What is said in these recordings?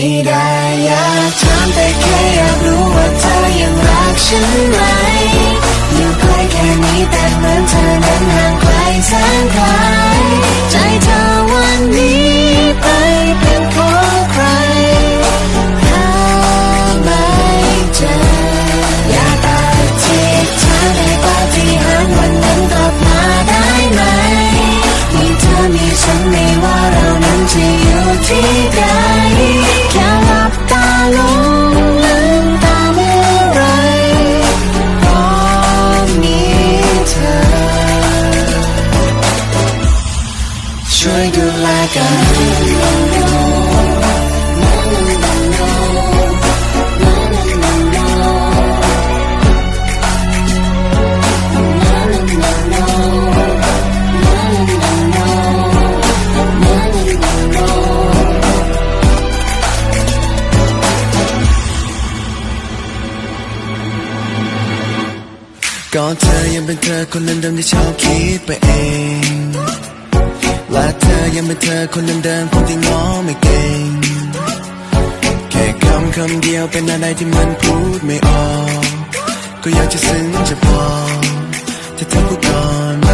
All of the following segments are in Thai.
ไม่ได้อยากถามแต่แค่อยากรู้ว่าเธอยังรักฉันไหมอยู่ใกล้แค่นี้แต่เหมือนเธอนั้นห่างไกลแสนไกลใจเธอวันนี้ไปเป็นของใครหาไม่เจออย่าตัดทิศทางให้ปาฏิหาริย์วันนั้นกลับมาได้ไหมมีเธอมีฉันไม่ว่าเรานั้นจะอยู่ที่ใด ช่วยดูแลกันก็เธอยังเป็นเธอคนเดิมๆที่ชอบคิดไปเองและเธอ ยังเป็นเธอคนเดิมๆคนที่ง้อไม่เก่ง แค่คำคำเดียวเป็นอะไรที่มันพูดไม่ออก ก็อยากจะซึ้งจะพอถ้าเธอพูดก่อนไหม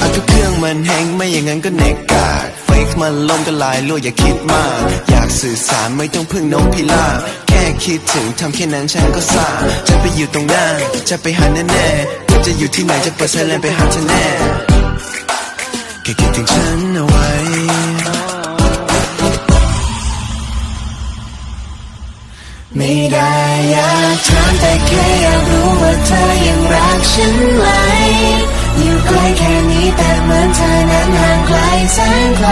อาทุกเครื่องมันแฮงไม่อย่างนั้นก็เน็กกาดเฟกมันล่มก็ลายรั่วอย่าคิดมาก อยากสื่อสารไม่ต้องพึ่งนกพิราบแค่คิดถึงทำแค่นั้นฉันก็สาจะไปอยู่ตรงหน้า จะไปหาแน่แน่ๆจะอยู่ที่ไหนจะเปิดไซเลนไปหาเธอแน่ แค่คิดถึงฉันเอาไว้ ไม่ได้อยากถามแต่แค่อยากรู้ว่าเธอยังรักฉันไหมอยู่ใกล้แค่นี้แต่เหมือนเธอนั้นห่างไกลแสนไกล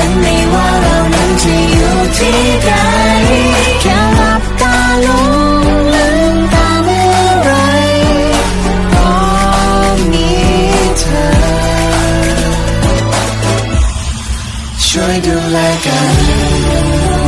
ฉันไม่ว่าเรานั้นจะอยู่ที่ใดแค่หลับตาลงลืมตาเมื่อไหรก็มีเธอ ช่วยดูแลกัน